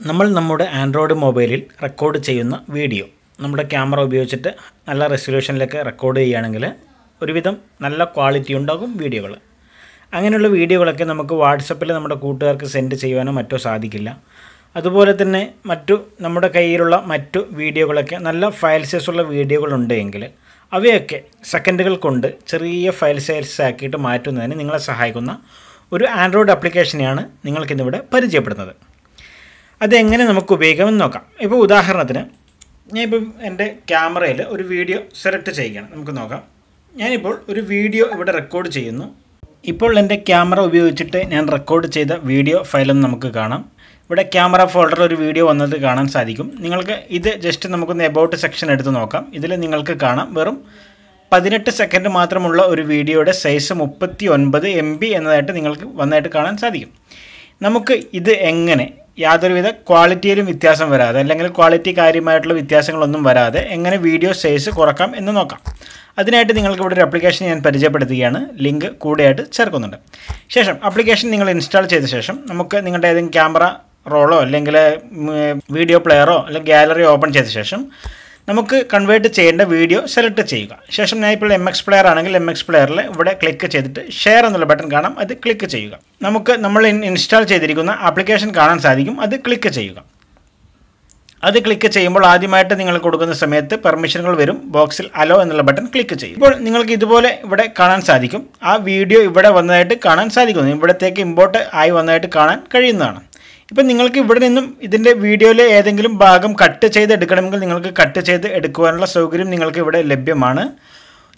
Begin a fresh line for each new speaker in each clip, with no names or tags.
നമ്മൾ നമ്മുടെ ആൻഡ്രോയിഡ് മൊബൈലിൽ റെക്കോർഡ് ചെയ്യുന്ന വീഡിയോ നമ്മുടെ ക്യാമറ ഉപയോഗിച്ചിട്ട് നല്ല റെസൊല്യൂഷനിലൊക്കെ റെക്കോർഡ് ചെയ്യുകയാണെങ്കിൽ ഒരുവിധം നല്ല ക്വാളിറ്റി ഉണ്ടാകും വീഡിയോകൾ. അങ്ങനെയുള്ള വീഡിയോകളൊക്കെ നമുക്ക് വാട്സപ്പിൽ നമ്മുടെ കൂട്ടുകാർക്ക് സെൻഡ് ചെയ്യുവാനോ മറ്റോ സാധിക്കില്ല. അതുപോലെ തന്നെ മറ്റു നമ്മുടെ കയ്യിലുള്ള മറ്റു വീഡിയോകളൊക്കെ നല്ല ഫയൽ സൈസുള്ള വീഡിയോകളുണ്ടെങ്കിൽ അവയൊക്കെ സെക്കൻഡുകൾ കൊണ്ട് ചെറിയ ഫയൽ സൈസ് ആക്കിയിട്ട് മാറ്റുന്നതിന് നിങ്ങളെ സഹായിക്കുന്ന ഒരു ആൻഡ്രോയിഡ് ആപ്ലിക്കേഷനെയാണ് നിങ്ങൾക്കിന്നിവിടെ പരിചയപ്പെടുന്നത്. അതെങ്ങനെ നമുക്ക് ഉപയോഗിക്കാമെന്ന് നോക്കാം. ഇപ്പോൾ ഉദാഹരണത്തിന് ഞാൻ ഇപ്പം എന്റെ ക്യാമറയിൽ ഒരു വീഡിയോ സെലക്ട് ചെയ്യുകയാണ്. നമുക്ക് നോക്കാം. ഞാനിപ്പോൾ ഒരു വീഡിയോ ഇവിടെ റെക്കോർഡ് ചെയ്യുന്നു. ഇപ്പോൾ എന്റെ ക്യാമറ ഉപയോഗിച്ചിട്ട് ഞാൻ റെക്കോർഡ് ചെയ്ത വീഡിയോ ഫയലൊന്ന് നമുക്ക് കാണാം. ഇവിടെ ക്യാമറ ഫോൾഡറിൽ ഒരു വീഡിയോ വന്നത് കാണാൻ സാധിക്കും. നിങ്ങൾക്ക് ഇത് ജസ്റ്റ് നമുക്കൊന്ന് എബൌട്ട് സെക്ഷൻ എടുത്ത് നോക്കാം. ഇതിൽ നിങ്ങൾക്ക് കാണാം. വെറും പതിനെട്ട് സെക്കൻഡ് മാത്രമുള്ള ഒരു വീഡിയോയുടെ സൈസ് മുപ്പത്തി ഒൻപത് എം ബി എന്നതായിട്ട് നിങ്ങൾക്ക് വന്നായിട്ട് കാണാൻ സാധിക്കും. നമുക്ക് ഇത് എങ്ങനെ? യാതൊരുവിധ ക്വാളിറ്റിയിലും വ്യത്യാസം വരാതെ അല്ലെങ്കിൽ ക്വാളിറ്റി കാര്യമായിട്ടുള്ള വ്യത്യാസങ്ങളൊന്നും വരാതെ എങ്ങനെ വീഡിയോ സൈസ് കുറക്കാം എന്ന് നോക്കാം. അതിനായിട്ട് നിങ്ങൾക്ക് ഇവിടെ ഒരു അപ്ലിക്കേഷൻ ഞാൻ പരിചയപ്പെടുത്തുകയാണ്. ലിങ്ക് കൂടെയായിട്ട് ചേർക്കുന്നുണ്ട്. ശേഷം അപ്ലിക്കേഷൻ നിങ്ങൾ ഇൻസ്റ്റാൾ ചെയ്ത ശേഷം നമുക്ക് നിങ്ങളുടെ ഏതെങ്കിലും ക്യാമറ റോളോ അല്ലെങ്കിൽ വീഡിയോ പ്ലെയറോ അല്ലെങ്കിൽ ഗാലറി ഓപ്പൺ ചെയ്ത ശേഷം നമുക്ക് കൺവേർട്ട് ചെയ്യേണ്ട വീഡിയോ സെലക്ട് ചെയ്യുക. ശേഷം ഞാൻ ഇപ്പോൾ എം എക്സ് പ്ലെയർ ആണെങ്കിൽ എം എക്സ് പ്ലെയറിൽ ഇവിടെ ക്ലിക്ക് ചെയ്തിട്ട് ഷെയർ എന്നുള്ള ബട്ടൺ കാണാം. അത് ക്ലിക്ക് ചെയ്യുക. നമുക്ക് നമ്മൾ ഇൻസ്റ്റാൾ ചെയ്തിരിക്കുന്ന ആപ്ലിക്കേഷൻ കാണാൻ സാധിക്കും. അത് ക്ലിക്ക് ചെയ്യുക. അത് ക്ലിക്ക് ചെയ്യുമ്പോൾ ആദ്യമായിട്ട് നിങ്ങൾ കൊടുക്കുന്ന സമയത്ത് പെർമിഷനുകൾ വരും. ബോക്സിൽ അലോ എന്നുള്ള ബട്ടൺ ക്ലിക്ക് ചെയ്യും ഇപ്പോൾ നിങ്ങൾക്ക് ഇതുപോലെ ഇവിടെ കാണാൻ സാധിക്കും. ആ വീഡിയോ ഇവിടെ വന്നതായിട്ട് കാണാൻ സാധിക്കുന്നു. ഇവിടത്തേക്ക് ഇമ്പോർട്ട് ആയി വന്നതായിട്ട് കാണാൻ കഴിയുന്നതാണ്. ഇപ്പം നിങ്ങൾക്ക് ഇവിടെ നിന്നും ഇതിന്റെ വീഡിയോയിലെ ഏതെങ്കിലും ഭാഗം കട്ട് ചെയ്ത് എടുക്കണമെങ്കിൽ നിങ്ങൾക്ക് കട്ട് ചെയ്ത് എടുക്കുവാനുള്ള സൗകര്യം നിങ്ങൾക്ക് ഇവിടെ ലഭ്യമാണ്.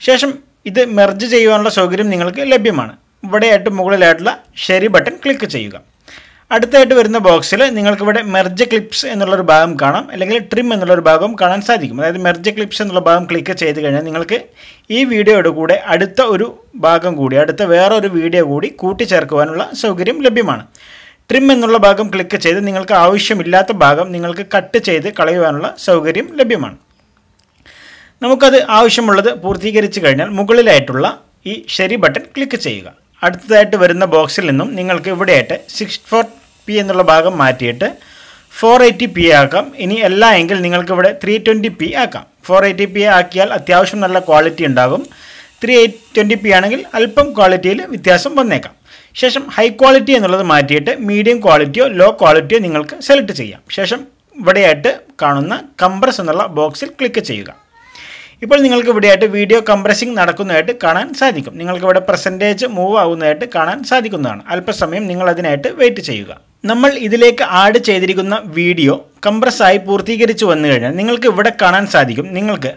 ശേഷം ഇത് മെർജ് ചെയ്യുവാനുള്ള സൗകര്യം നിങ്ങൾക്ക് ലഭ്യമാണ്. ഇവിടെയായിട്ട് മുകളിലായിട്ടുള്ള ശരി ബട്ടൺ ക്ലിക്ക് ചെയ്യുക. അടുത്തായിട്ട് വരുന്ന ബോക്സിൽ നിങ്ങൾക്കിവിടെ മെർജ് ക്ലിപ്സ് എന്നുള്ളൊരു ഭാഗം കാണാം. അല്ലെങ്കിൽ ട്രിം എന്നുള്ളൊരു ഭാഗം കാണാൻ സാധിക്കും. അതായത് മെർജ് ക്ലിപ്സ് എന്നുള്ള ഭാഗം ക്ലിക്ക് ചെയ്ത് കഴിഞ്ഞാൽ നിങ്ങൾക്ക് ഈ വീഡിയോയുടെ കൂടെ അടുത്ത ഒരു ഭാഗം കൂടി അടുത്ത വേറൊരു വീഡിയോ കൂടി കൂട്ടിച്ചേർക്കുവാനുള്ള സൗകര്യം ലഭ്യമാണ്. ട്രിം എന്നുള്ള ഭാഗം ക്ലിക്ക് ചെയ്ത് നിങ്ങൾക്ക് ആവശ്യമില്ലാത്ത ഭാഗം നിങ്ങൾക്ക് കട്ട് ചെയ്ത് കളയുവാനുള്ള സൗകര്യം ലഭ്യമാണ്. നമുക്കത് ആവശ്യമുള്ളത് പൂർത്തീകരിച്ച് കഴിഞ്ഞാൽ മുകളിലായിട്ടുള്ള ഈ ശരി ബട്ടൺ ക്ലിക്ക് ചെയ്യുക. അടുത്തതായിട്ട് വരുന്ന ബോക്സിൽ നിന്നും നിങ്ങൾക്ക് ഇവിടെയായിട്ട് സിക്സ് ഫോർ പി എന്നുള്ള ഭാഗം മാറ്റിയിട്ട് ഫോർ എയ്റ്റി പി ആക്കാം. ഇനി അല്ല എങ്കിൽ നിങ്ങൾക്ക് ഇവിടെ ത്രീ ട്വന്റി പി ആക്കാം. ഫോർ എയ്റ്റി പി ആക്കിയാൽ അത്യാവശ്യം നല്ല ക്വാളിറ്റി ഉണ്ടാകും. ത്രീ എയ്റ്റ് ട്വന്റി പി ആണെങ്കിൽ അല്പം ക്വാളിറ്റിയിൽ വ്യത്യാസം വന്നേക്കാം. ശേഷം ഹൈ ക്വാളിറ്റി എന്നുള്ളത് മാറ്റിയിട്ട് മീഡിയം ക്വാളിറ്റിയോ ലോ ക്വാളിറ്റിയോ നിങ്ങൾക്ക് സെലക്ട് ചെയ്യാം. ശേഷം ഇവിടെയായിട്ട് കാണുന്ന കംപ്രസ് എന്നുള്ള ബോക്സിൽ ക്ലിക്ക് ചെയ്യുക. ഇപ്പോൾ നിങ്ങൾക്ക് ഇവിടെയായിട്ട് വീഡിയോ കംപ്രസിംഗ് നടക്കുന്നതായിട്ട് കാണാൻ സാധിക്കും. നിങ്ങൾക്ക് ഇവിടെ പെർസെന്റേജ് മൂവ് ആകുന്നതായിട്ട് കാണാൻ സാധിക്കുന്നതാണ്. അല്പസമയം നിങ്ങൾ അതിനായിട്ട് വെയിറ്റ് ചെയ്യുക. നമ്മൾ ഇതിലേക്ക് ആഡ് ചെയ്തിരിക്കുന്ന വീഡിയോ കംപ്രസ് ആയി പൂർത്തീകരിച്ച് വന്നു കഴിഞ്ഞാൽ നിങ്ങൾക്ക് ഇവിടെ കാണാൻ സാധിക്കും. നിങ്ങൾക്ക്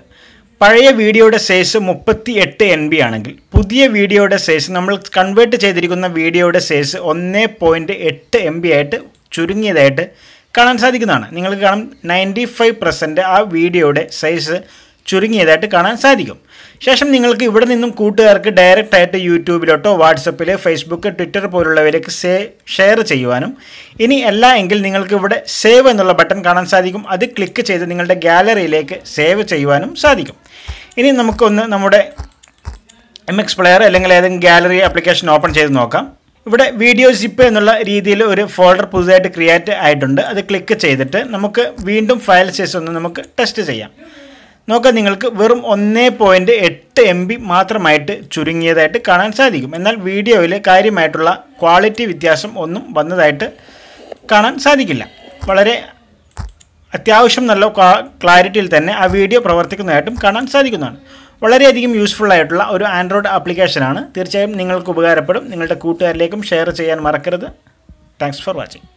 പഴയ വീഡിയോയുടെ സൈസ് മുപ്പത്തി എട്ട് എൻ ബി ആണെങ്കിൽ പുതിയ വീഡിയോയുടെ സൈസ് നമ്മൾ കൺവേർട്ട് ചെയ്തിരിക്കുന്ന വീഡിയോയുടെ സൈസ് ഒന്ന് പോയിന്റ് എട്ട് എം ബി ആയിട്ട് ചുരുങ്ങിയതായിട്ട് കാണാൻ സാധിക്കുന്നതാണ്. നിങ്ങൾക്ക് കാണാം നയന്റി ഫൈവ് പെർസെന്റ് ആ വീഡിയോയുടെ സൈസ് ചുരുങ്ങിയതായിട്ട് കാണാൻ സാധിക്കും. ശേഷം നിങ്ങൾക്ക് ഇവിടെ നിന്നും കൂട്ടുകാർക്ക് ഡയറക്റ്റ് ആയിട്ട് യൂട്യൂബിലോട്ടോ വാട്സപ്പിൽ ഫേസ്ബുക്ക് ട്വിറ്റർ പോലുള്ളവയിലേക്ക് സേ ഷെയർ ചെയ്യുവാനും. ഇനി അല്ല എങ്കിൽ നിങ്ങൾക്ക് ഇവിടെ സേവ് എന്നുള്ള ബട്ടൺ കാണാൻ സാധിക്കും. അത് ക്ലിക്ക് ചെയ്ത് നിങ്ങളുടെ ഗാലറിയിലേക്ക് സേവ് ചെയ്യുവാനും സാധിക്കും. ഇനി നമുക്കൊന്ന് നമ്മുടെ എം എക്സ് പ്ലെയർ അല്ലെങ്കിൽ ഏതെങ്കിലും ഗാലറി ആപ്ലിക്കേഷൻ ഓപ്പൺ ചെയ്ത് നോക്കാം. ഇവിടെ വീഡിയോ സിപ്പ് എന്നുള്ള രീതിയിൽ ഒരു ഫോൾഡർ പുതുതായിട്ട് ക്രിയേറ്റ് ആയിട്ടുണ്ട്. അത് ക്ലിക്ക് ചെയ്തിട്ട് നമുക്ക് വീണ്ടും ഫയൽ സൈസ് ഒന്ന് നമുക്ക് ടെസ്റ്റ് ചെയ്യാം. നോക്കാം നിങ്ങൾക്ക് വെറും ഒന്നേ പോയിന്റ് എട്ട് എം ബി മാത്രമായിട്ട് ചുരുങ്ങിയതായിട്ട് കാണാൻ സാധിക്കും. എന്നാൽ വീഡിയോയിൽ കാര്യമായിട്ടുള്ള ക്വാളിറ്റി വ്യത്യാസം ഒന്നും വന്നതായിട്ട് കാണാൻ സാധിക്കില്ല. വളരെ അത്യാവശ്യം നല്ല ക്ലാരിറ്റിയിൽ തന്നെ ആ വീഡിയോ പ്രവർത്തിക്കുന്നതായിട്ടും കാണാൻ സാധിക്കുന്നതാണ്. വളരെയധികം യൂസ്ഫുൾ ആയിട്ടുള്ള ഒരു ആൻഡ്രോയിഡ് ആപ്ലിക്കേഷനാണ് തീർച്ചയായും നിങ്ങൾക്ക് ഉപകാരപ്പെടും. നിങ്ങളുടെ കൂട്ടുകാരിലേക്കും ഷെയർ ചെയ്യാൻ മറക്കരുത്. Thanks for watching